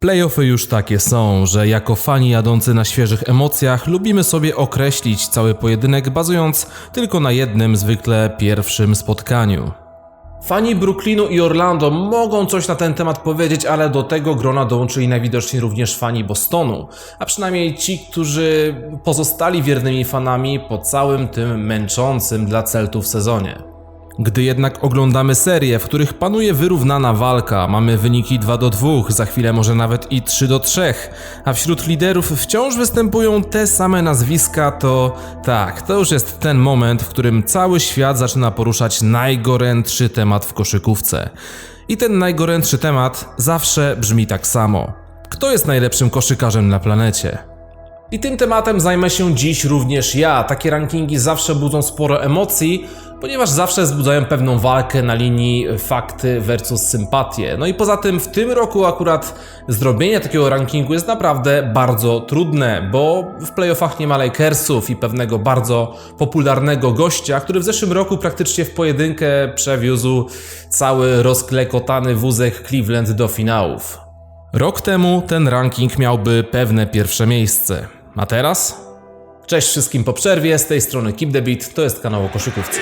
Playoffy już takie są, że jako fani jadący na świeżych emocjach lubimy sobie określić cały pojedynek bazując tylko na jednym zwykle pierwszym spotkaniu. Fani Brooklynu i Orlando mogą coś na ten temat powiedzieć, ale do tego grona dołączyli najwidoczniej również fani Bostonu, a przynajmniej ci, którzy pozostali wiernymi fanami po całym tym męczącym dla Celtów sezonie. Gdy jednak oglądamy serie, w których panuje wyrównana walka, mamy wyniki 2 do 2, za chwilę może nawet i 3 do 3, a wśród liderów wciąż występują te same nazwiska, to tak, to już jest ten moment, w którym cały świat zaczyna poruszać najgorętszy temat w koszykówce. I ten najgorętszy temat zawsze brzmi tak samo. Kto jest najlepszym koszykarzem na planecie? I tym tematem zajmę się dziś również ja. Takie rankingi zawsze budzą sporo emocji, ponieważ zawsze wzbudzają pewną walkę na linii fakty versus sympatie. No i poza tym w tym roku akurat zrobienie takiego rankingu jest naprawdę bardzo trudne, bo w playoffach nie ma Lakersów i pewnego bardzo popularnego gościa, który w zeszłym roku praktycznie w pojedynkę przewiózł cały rozklekotany wózek Cleveland do finałów. Rok temu ten ranking miałby pewne pierwsze miejsce. A teraz? Cześć wszystkim po przerwie, z tej strony Keep the Beat, to jest kanał o koszykówce.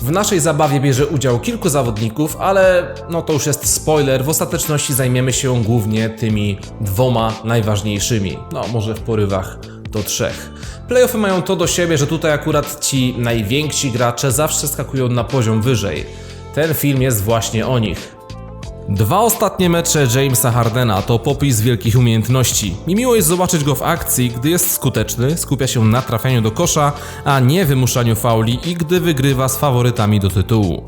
W naszej zabawie bierze udział kilku zawodników, ale no to już jest spoiler, w ostateczności zajmiemy się głównie tymi dwoma najważniejszymi. No może w porywach do trzech. Playoffy mają to do siebie, że tutaj akurat ci najwięksi gracze zawsze skakują na poziom wyżej. Ten film jest właśnie o nich. Dwa ostatnie mecze Jamesa Hardena to popis wielkich umiejętności. I miło jest zobaczyć go w akcji, gdy jest skuteczny, skupia się na trafianiu do kosza, a nie wymuszaniu fauli i gdy wygrywa z faworytami do tytułu.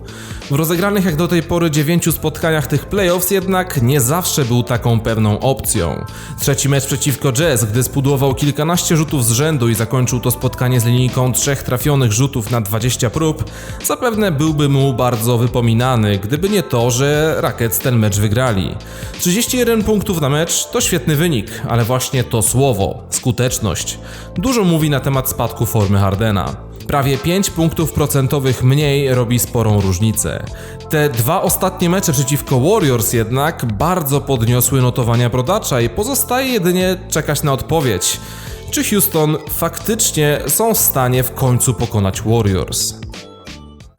W rozegranych jak do tej pory dziewięciu spotkaniach tych playoffs jednak nie zawsze był taką pewną opcją. Trzeci mecz przeciwko Jazz, gdy spudłował kilkanaście rzutów z rzędu i zakończył to spotkanie z linijką trzech trafionych rzutów na 20 prób, zapewne byłby mu bardzo wypominany, gdyby nie to, że Rockets ten mecz wygrali. 31 punktów na mecz to świetny wynik, ale właśnie to słowo, skuteczność, dużo mówi na temat spadku formy Hardena. Prawie 5 punktów procentowych mniej robi sporą różnicę. Te dwa ostatnie mecze przeciwko Warriors jednak bardzo podniosły notowania brodacza i pozostaje jedynie czekać na odpowiedź. Czy Houston faktycznie są w stanie w końcu pokonać Warriors?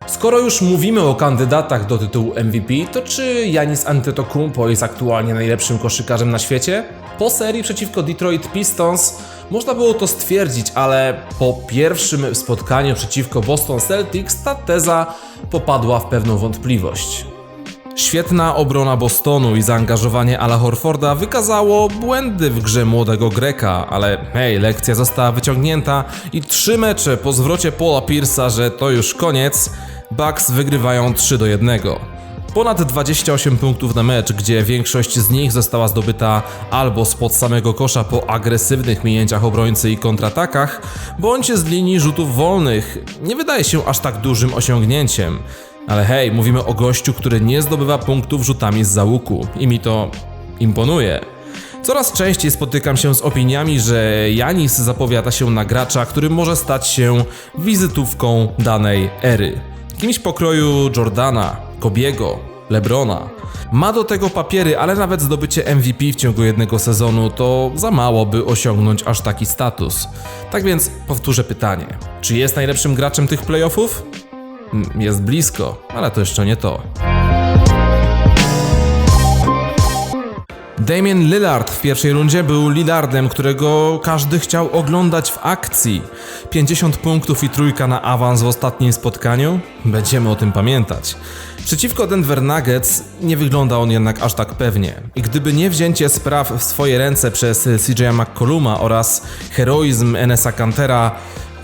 Skoro już mówimy o kandydatach do tytułu MVP, to czy Janis Antetokounmpo jest aktualnie najlepszym koszykarzem na świecie? Po serii przeciwko Detroit Pistons można było to stwierdzić, ale po pierwszym spotkaniu przeciwko Boston Celtics ta teza popadła w pewną wątpliwość. Świetna obrona Bostonu i zaangażowanie Ala Horforda wykazało błędy w grze młodego Greka, ale hej, lekcja została wyciągnięta i trzy mecze po zwrocie Paula Pierce'a, że to już koniec, Bucks wygrywają 3 do 1. Ponad 28 punktów na mecz, gdzie większość z nich została zdobyta albo spod samego kosza po agresywnych minięciach obrońcy i kontratakach, bądź z linii rzutów wolnych, nie wydaje się aż tak dużym osiągnięciem. Ale hej, mówimy o gościu, który nie zdobywa punktów rzutami z załuku i mi to imponuje. Coraz częściej spotykam się z opiniami, że Janis zapowiada się na gracza, który może stać się wizytówką danej ery. Kimś pokroju Jordana, Kobiego, Lebrona. Ma do tego papiery, ale nawet zdobycie MVP w ciągu jednego sezonu to za mało, by osiągnąć aż taki status. Tak więc powtórzę pytanie: czy jest najlepszym graczem tych playoffów? Jest blisko, ale to jeszcze nie to. Damien Lillard w pierwszej rundzie był Lillardem, którego każdy chciał oglądać w akcji. 50 punktów i trójka na awans w ostatnim spotkaniu? Będziemy o tym pamiętać. Przeciwko Denver Nuggets nie wygląda on jednak aż tak pewnie. I gdyby nie wzięcie spraw w swoje ręce przez CJ McColluma oraz heroizm Enesa Cantera,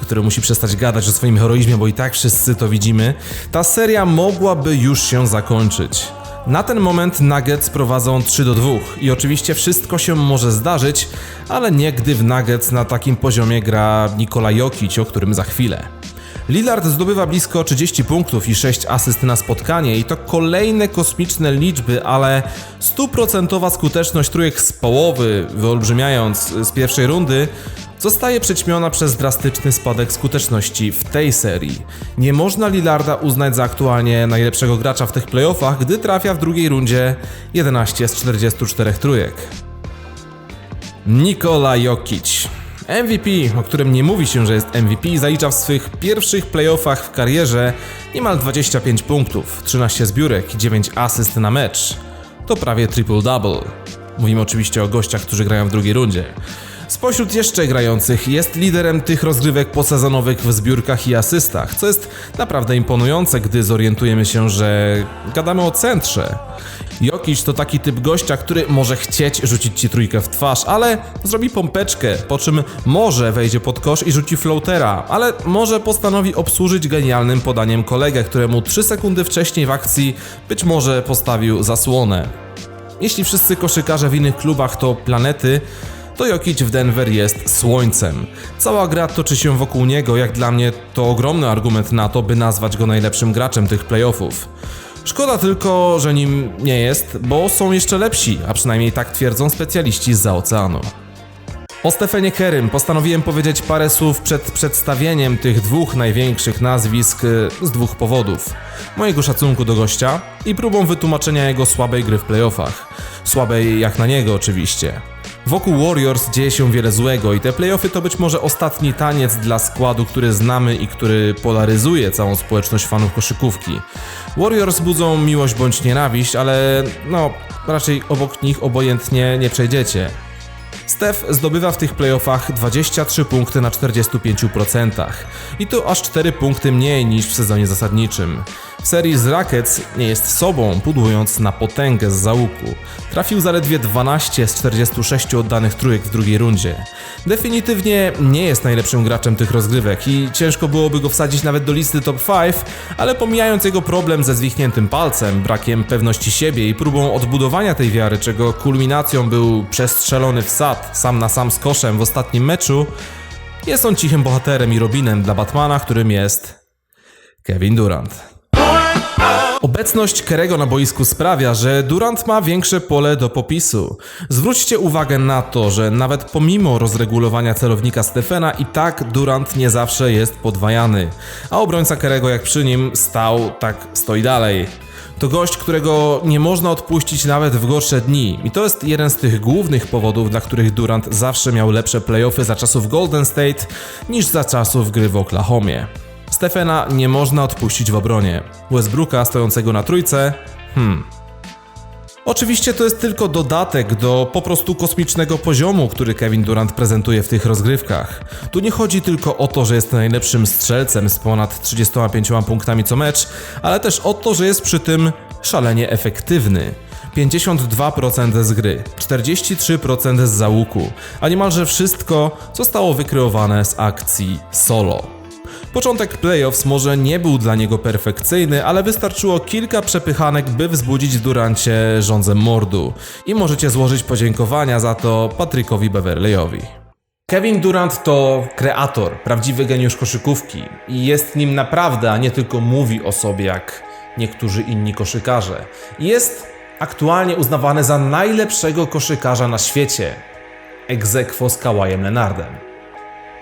który musi przestać gadać o swoim heroizmie, bo i tak wszyscy to widzimy, ta seria mogłaby już się zakończyć. Na ten moment Nuggets prowadzą 3 do 2 i oczywiście wszystko się może zdarzyć, ale nie gdy w Nuggets na takim poziomie gra Nikola Jokic, o którym za chwilę. Lillard zdobywa blisko 30 punktów i 6 asyst na spotkanie i to kolejne kosmiczne liczby, ale stuprocentowa skuteczność trójek z połowy, wyolbrzymiając z pierwszej rundy, zostaje przyćmiona przez drastyczny spadek skuteczności w tej serii. Nie można Lillarda uznać za aktualnie najlepszego gracza w tych playoffach, gdy trafia w drugiej rundzie 11 z 44 trójek. Nikola Jokic. MVP, o którym nie mówi się, że jest MVP, zalicza w swych pierwszych playoffach w karierze niemal 25 punktów, 13 zbiórek i 9 asyst na mecz. To prawie triple-double. Mówimy oczywiście o gościach, którzy grają w drugiej rundzie. Spośród jeszcze grających jest liderem tych rozgrywek posezonowych w zbiórkach i asystach, co jest naprawdę imponujące, gdy zorientujemy się, że gadamy o centrze. Jokic to taki typ gościa, który może chcieć rzucić ci trójkę w twarz, ale zrobi pompeczkę, po czym może wejdzie pod kosz i rzuci floatera, ale może postanowi obsłużyć genialnym podaniem kolegę, któremu 3 sekundy wcześniej w akcji być może postawił zasłonę. Jeśli wszyscy koszykarze w innych klubach to planety, to Jokic w Denver jest słońcem. Cała gra toczy się wokół niego, jak dla mnie to ogromny argument na to, by nazwać go najlepszym graczem tych playoffów. Szkoda tylko, że nim nie jest, bo są jeszcze lepsi, a przynajmniej tak twierdzą specjaliści z oceanu. O Stefanie Kerym postanowiłem powiedzieć parę słów przed przedstawieniem tych dwóch największych nazwisk y, z dwóch powodów. Mojego szacunku do gościa i próbą wytłumaczenia jego słabej gry w playoffach. Słabej jak na niego oczywiście. Wokół Warriors dzieje się wiele złego i te playoffy to być może ostatni taniec dla składu, który znamy i który polaryzuje całą społeczność fanów koszykówki. Warriors budzą miłość bądź nienawiść, ale no, raczej obok nich obojętnie nie przejdziecie. Steph zdobywa w tych playoffach 23 punkty na 45% i to aż 4 punkty mniej niż w sezonie zasadniczym. W serii z Rockets nie jest sobą, pudłując na potęgę z załuku. Trafił zaledwie 12 z 46 oddanych trójek w drugiej rundzie. Definitywnie nie jest najlepszym graczem tych rozgrywek i ciężko byłoby go wsadzić nawet do listy top 5, ale pomijając jego problem ze zwichniętym palcem, brakiem pewności siebie i próbą odbudowania tej wiary, czego kulminacją był przestrzelony sam na sam z koszem w ostatnim meczu, jest on cichym bohaterem i Robinem dla Batmana, którym jest Kevin Durant. Obecność Kerego na boisku sprawia, że Durant ma większe pole do popisu. Zwróćcie uwagę na to, że nawet pomimo rozregulowania celownika Stefana i tak Durant nie zawsze jest podwajany, a obrońca Kerego jak przy nim stał, tak stoi dalej. To gość, którego nie można odpuścić nawet w gorsze dni. I to jest jeden z tych głównych powodów, dla których Durant zawsze miał lepsze playoffy za czasów Golden State niż za czasów gry w Oklahomie. Stefana nie można odpuścić w obronie. Westbrooka stojącego na trójce? Hmm. Oczywiście to jest tylko dodatek do po prostu kosmicznego poziomu, który Kevin Durant prezentuje w tych rozgrywkach. Tu nie chodzi tylko o to, że jest najlepszym strzelcem z ponad 35 punktami co mecz, ale też o to, że jest przy tym szalenie efektywny. 52% z gry, 43% z załuku, a niemalże wszystko zostało wykreowane z akcji solo. Początek playoffs może nie był dla niego perfekcyjny, ale wystarczyło kilka przepychanek, by wzbudzić Durancie rządzę mordu. I możecie złożyć podziękowania za to Patrykowi Beverleyowi. Kevin Durant to kreator, prawdziwy geniusz koszykówki i jest nim naprawdę, a nie tylko mówi o sobie jak niektórzy inni koszykarze. Jest aktualnie uznawany za najlepszego koszykarza na świecie. Egzekwo z Kawajem Leonardem.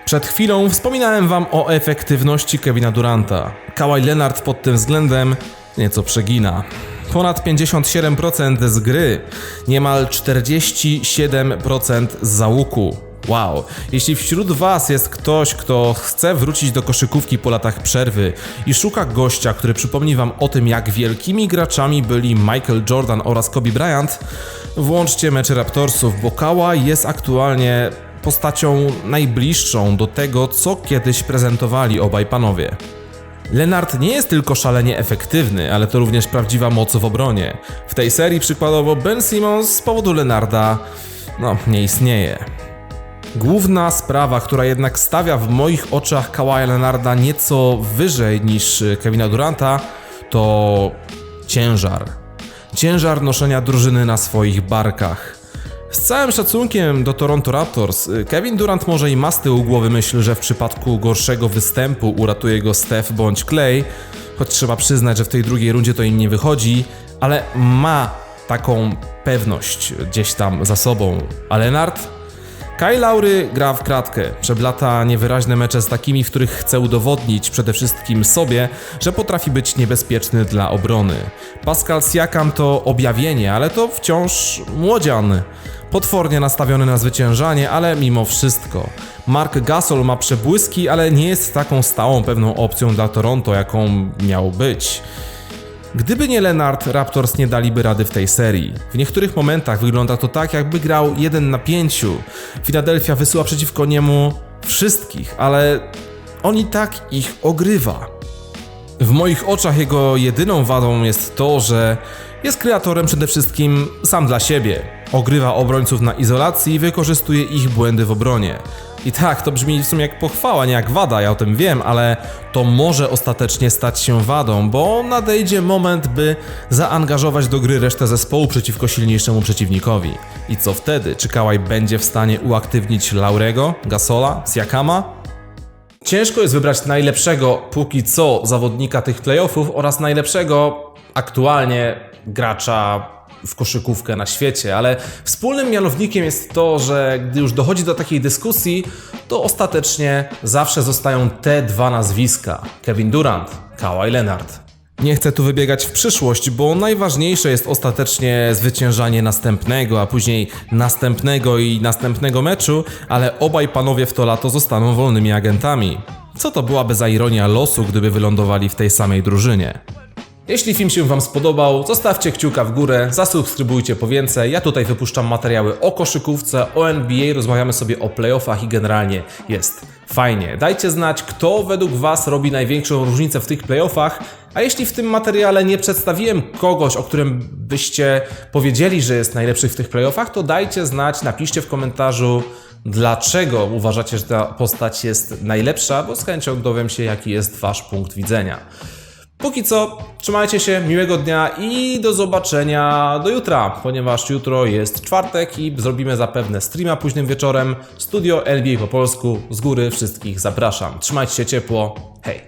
Przed chwilą wspominałem wam o efektywności Kevina Duranta. Kawhi Leonard pod tym względem nieco przegina. Ponad 57% z gry, niemal 47% z załuku. Wow, jeśli wśród Was jest ktoś, kto chce wrócić do koszykówki po latach przerwy i szuka gościa, który przypomni Wam o tym, jak wielkimi graczami byli Michael Jordan oraz Kobe Bryant, włączcie mecze Raptorsów, bo Kała jest aktualnie postacią najbliższą do tego, co kiedyś prezentowali obaj panowie. Lenart nie jest tylko szalenie efektywny, ale to również prawdziwa moc w obronie. W tej serii przykładowo Ben Simmons z powodu Lenarda, no, nie istnieje. Główna sprawa, która jednak stawia w moich oczach Kawaja Lenarda nieco wyżej niż Kevina Duranta, to ciężar. Ciężar noszenia drużyny na swoich barkach. Z całym szacunkiem do Toronto Raptors, Kevin Durant może i ma z tyłu głowy myśl, że w przypadku gorszego występu uratuje go Steph bądź Clay, choć trzeba przyznać, że w tej drugiej rundzie to im nie wychodzi, ale ma taką pewność gdzieś tam za sobą. A Leonard? Kyle Laury gra w kratkę, przeblata niewyraźne mecze z takimi, w których chce udowodnić przede wszystkim sobie, że potrafi być niebezpieczny dla obrony. Pascal Siakam to objawienie, ale to wciąż młodzian. Potwornie nastawiony na zwyciężanie, ale mimo wszystko. Mark Gasol ma przebłyski, ale nie jest taką stałą pewną opcją dla Toronto, jaką miał być. Gdyby nie Lenard, Raptors nie daliby rady w tej serii. W niektórych momentach wygląda to tak, jakby grał 1 na 5. Philadelphia wysyła przeciwko niemu wszystkich, ale on i tak ich ogrywa. W moich oczach jego jedyną wadą jest to, że jest kreatorem przede wszystkim sam dla siebie. Ogrywa obrońców na izolacji i wykorzystuje ich błędy w obronie. I tak, to brzmi w sumie jak pochwała, nie jak wada, ja o tym wiem, ale to może ostatecznie stać się wadą, bo nadejdzie moment, by zaangażować do gry resztę zespołu przeciwko silniejszemu przeciwnikowi. I co wtedy? Czy Kałaj będzie w stanie uaktywnić Laurego, Gasola, Siakama? Ciężko jest wybrać najlepszego póki co zawodnika tych playoffów oraz najlepszego aktualnie gracza w koszykówkę na świecie, ale wspólnym mianownikiem jest to, że gdy już dochodzi do takiej dyskusji, to ostatecznie zawsze zostają te dwa nazwiska: Kevin Durant, Kawhi Leonard. Nie chcę tu wybiegać w przyszłość, bo najważniejsze jest ostatecznie zwyciężanie następnego, a później następnego i następnego meczu, ale obaj panowie w to lato zostaną wolnymi agentami. Co to byłaby za ironia losu, gdyby wylądowali w tej samej drużynie? Jeśli film się Wam spodobał, zostawcie kciuka w górę, zasubskrybujcie po więcej. Ja tutaj wypuszczam materiały o koszykówce, o NBA, rozmawiamy sobie o playoffach i generalnie jest fajnie. Dajcie znać, kto według Was robi największą różnicę w tych playoffach, a jeśli w tym materiale nie przedstawiłem kogoś, o którym byście powiedzieli, że jest najlepszy w tych playoffach, to dajcie znać, napiszcie w komentarzu, dlaczego uważacie, że ta postać jest najlepsza, bo z chęcią dowiem się, jaki jest Wasz punkt widzenia. Póki co, trzymajcie się, miłego dnia i do zobaczenia do jutra, ponieważ jutro jest czwartek i zrobimy zapewne streama późnym wieczorem. Studio NBA po polsku, z góry wszystkich zapraszam. Trzymajcie się ciepło, hej!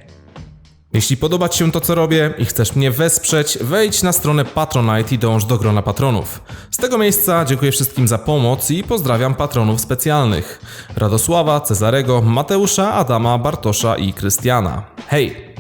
Jeśli podoba Ci się to, co robię i chcesz mnie wesprzeć, wejdź na stronę Patronite i dąż do grona patronów. Z tego miejsca dziękuję wszystkim za pomoc i pozdrawiam patronów specjalnych. Radosława, Cezarego, Mateusza, Adama, Bartosza i Krystiana. Hej!